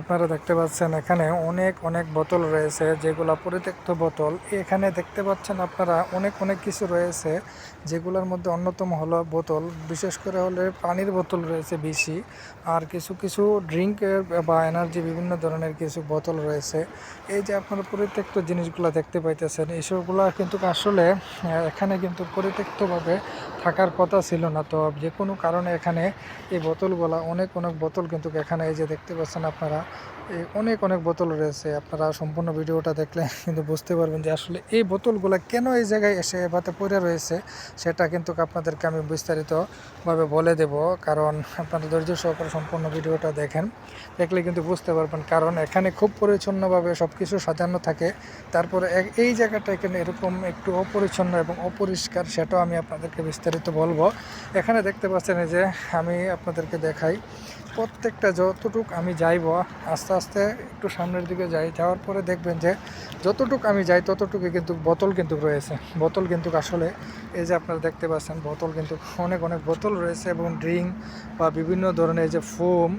আপনারা দেখতে পাচ্ছেন এখানে অনেক অনেক বোতল রয়েছে, যেগুলো পরিত্যক্ত বোতল। এখানে দেখতে পাচ্ছেন আপনারা অনেক অনেক কিছু রয়েছে, যেগুলোর মধ্যে অন্যতম হলো বোতল। বিশেষ করে হলে পানির বোতল রয়েছে বেশি, আর কিছু কিছু ড্রিঙ্কের বা এনার্জি বিভিন্ন ধরনের কিছু বোতল রয়েছে। এই যে আপনারা পরিত্যক্ত জিনিসগুলো দেখতে পাইতেছেন এইসবগুলো কিন্তু আসলে এখানে কিন্তু পরিত্যক্তভাবে থাকার কথা ছিল না। তো যে কোনো কারণে এখানে এই বোতলগুলা, অনেক অনেক বোতল কিন্তু এখানে এই যে দেখতে পাচ্ছেন আপনারা এই অনেক অনেক বোতল রয়েছে। আপনারা সম্পূর্ণ ভিডিওটা দেখলে কিন্তু বুঝতে পারবেন যে আসলে এই বোতলগুলা কেন এই জায়গায় এসে এভাবে পড়ে রয়েছে, সেটা কিন্তু আপনাদেরকে আমি বিস্তারিতভাবে বলে দেব। কারণ আপনারা ধৈর্য সহকারে সম্পূর্ণ ভিডিওটা দেখেন, দেখলে কিন্তু বুঝতে পারবেন। কারণ এখানে খুব পরিচ্ছন্নভাবে সব কিছু সাজানো থাকে। তারপরে এই জায়গাটা এখানে এরকম একটু অপরিচ্ছন্ন এবং অপরিষ্কার, সেটাও আমি আপনাদেরকে বিস্তারিত বলব। এখানে দেখতে পাচ্ছেন এই যে আমি আপনাদেরকে দেখাই। প্রত্যেকটা যতটুক আমি যাইব, আস্তে আস্তে একটু সামনের দিকে যাই, যাওয়ার পরে দেখবেন যে যতটুক আমি যাই ততটুকু কিন্তু বোতল কিন্তু রয়েছে। বোতল কিন্তু আসলে এই যে আপনারা দেখতে পাচ্ছেন, বোতল কিন্তু অনেক অনেক বোতল রয়েছে এবং ড্রিঙ্ক বা বিভিন্ন ধরনের যে ফোম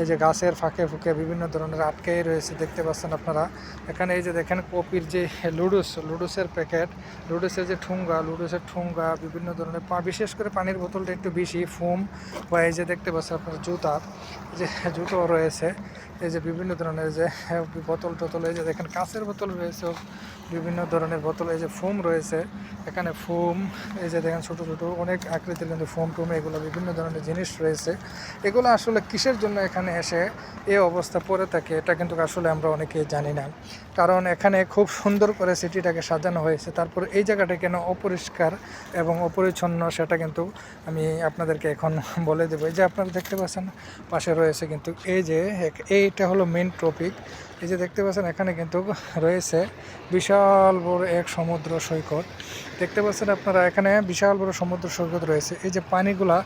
এই যে গাছের ফাঁকে ফুঁকে বিভিন্ন ধরনের আটকে রয়েছে, দেখতে পাচ্ছেন আপনারা। এখানে এই যে দেখেন কপির যে লুডুস, লুডুসের প্যাকেট, লুডুসের যে ঠুঙ্গা, লুডুসের ঠুঙ্গা, বিভিন্ন ধরনের বিশেষ করে পানির বোতলটা একটু বেশি, ফোম বা এই যে দেখতে পাচ্ছেন আপনার জুতা যে জুতো রয়েছে। এই যে বিভিন্ন ধরনের যে বোতল টোতল, এই যে দেখেন কাঁচের বোতল রয়েছে বিভিন্ন ধরনের বোতল, এই যে ফোম রয়েছে, এখানে ফোম, এই যে দেখেন ছোটো ছোটো অনেক আকৃতির কিন্তু ফোম টুম, এগুলো বিভিন্ন ধরনের জিনিস রয়েছে। এগুলো আসলে কিসের জন্য এখানে এসে এই অবস্থা পড়ে থাকে, এটা কিন্তু আসলে আমরা অনেকেই জানি না। কারণ এখানে খুব সুন্দর করে সিটিটাকে সাজানো হয়েছে, তারপর এই জায়গাটা কেন অপরিষ্কার এবং অপরিচ্ছন্ন সেটা কিন্তু আমি আপনাদেরকে এখন বলে দেবো। এই যে আপনারা দেখতে পাচ্ছেন, পাশে রয়েছে কিন্তু এই যে, এক- এইটা হলো মেন টপিক এই যে দেখতে পাচ্ছেন, এখানে কিন্তু রয়েছে বিশাল বড় এক সমুদ্র সৈকত। দেখতে পাচ্ছেন আপনারা, এখানে বিশাল বড় সমুদ্র সৈকত রয়েছে। এই যে পানিগুলা,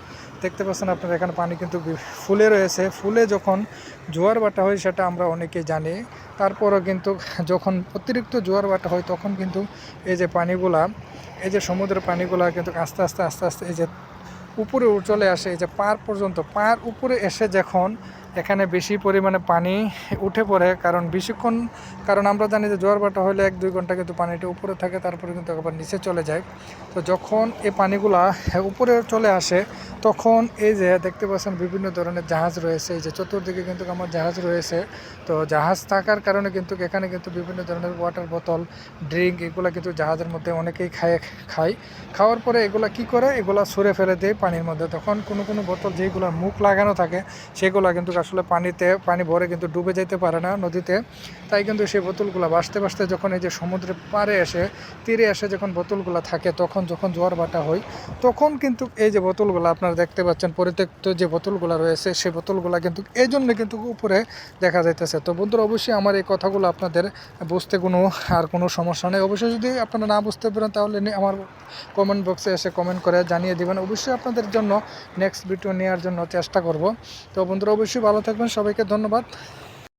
দেখতে পাচ্ছেন আপনারা, এখানে পানি কিন্তু ফুলে রয়েছে। ফুলে যখন জোয়ার বাটা হয়, সেটা আমরা অনেকেই জানি। তারপরও কিন্তু যখন অতিরিক্ত জোয়ার বাটা হয়, তখন কিন্তু এই যে পানিগুলা, এই যে সমুদ্রের পানিগুলা কিন্তু আস্তে আস্তে আস্তে আস্তে, এই যে উপরে চলে আসে। এই যে পার পর্যন্ত, পার উপরে এসে যখন এখানে বেশি পরিমাণে পানি উঠে পড়ে, কারণ বেশিক্ষণ, কারণ আমরা জানি যে জোয়ার বাটা হলে এক, দুই ঘণ্টা কিন্তু পানিটা উপরে থাকে, তারপরে কিন্তু আবার নিচে চলে যায়। তো যখন এই পানিগুলা উপরে চলে আসে, তখন এই যে দেখতে পাচ্ছেন বিভিন্ন ধরনের জাহাজ রয়েছে, এই যে চতুর্দিকে কিন্তু আমার জাহাজ রয়েছে। তো জাহাজ থাকার কারণে কিন্তু এখানে কিন্তু বিভিন্ন ধরনের ওয়াটার বোতল ড্রিঙ্ক এগুলো কিন্তু জাহাজের মধ্যে অনেকেই খায় খায়। খাওয়ার পরে এগুলা কি করে? এগুলা সরে ফেলে দেয় পানির মধ্যে। তখন কোনো কোনো বোতল যেগুলোর মুখ লাগানো থাকে, সেগুলো কিন্তু আসলে পানিতে, পানি ভরে কিন্তু ডুবে যেতে পারে না নদীতে। তাই কিন্তু সেই বোতলগুলো ভাসতে ভাসতে যখন এই যে সমুদ্রের পাড়ে এসে, তীরে এসে যখন বোতলগুলো থাকে, তখন, যখন জোয়ার বাটা হয়, তখন কিন্তু এই যে বোতলগুলো আপনারা দেখতে পাচ্ছেন, পরিত্যক্ত যে বোতলগুলো রয়েছে, সেই বোতলগুলো কিন্তু, এই জন্য কিন্তু উপরে দেখা যাইতেছে। তো বন্ধুরা, অবশ্যই আমার এই কথাগুলো আপনাদের বুঝতে কোনো আর কোনো সমস্যা নেই। অবশ্যই যদি আপনারা না বুঝতে পারেন, তাহলে আমার কমেন্ট বক্সে এসে কমেন্ট করে জানিয়ে দেবেন। অবশ্যই আপনাদের জন্য নেক্সট ভিডিও নেওয়ার জন্য চেষ্টা করব। তো বন্ধুরা, অবশ্যই ভালো থাকবেন সবাইকে ধন্যবাদ।